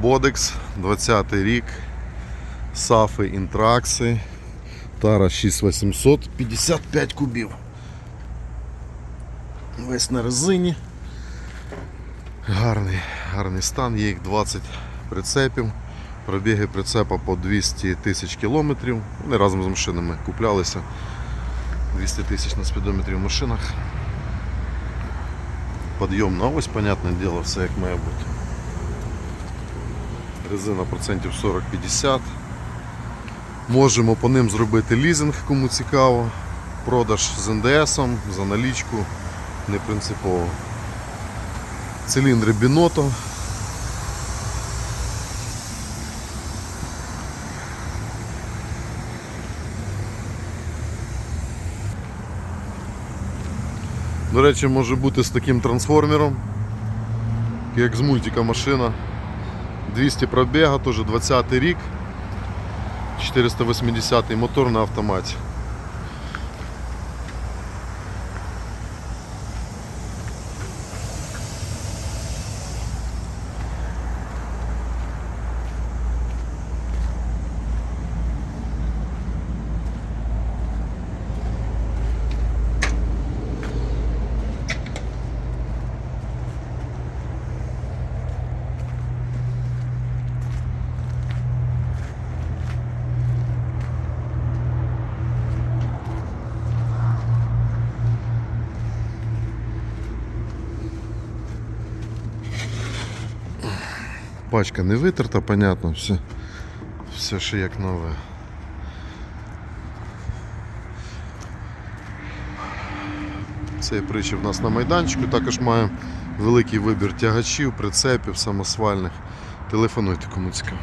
Бодекс, 20 рік, Сафи Інтракси, Тара 6800, 55 кубів. Весь на резині. Гарний, гарний стан, є їх 20 прицепів. Пробіги прицепа по 200 тисяч кілометрів. Вони разом з машинами куплялися. 200 тисяч на спідометрі в машинах. Подйом на ось, понятне діло, все як має бути. Резина процентів 40-50. Можемо по ним зробити лізинг, кому цікаво. Продаж з НДС за налічку, не принципово. Циліндри Біното. До речі, може бути з таким трансформером, як з мультика машина. 200 пробіга, теж 20 рік. 480 мотор на автоматі. Пачка не витерта, понятно, все, все ще як нове. Цей причіп у нас на майданчику. Також маємо великий вибір тягачів, прицепів, самосвальних. Телефонуйте кому цікаво.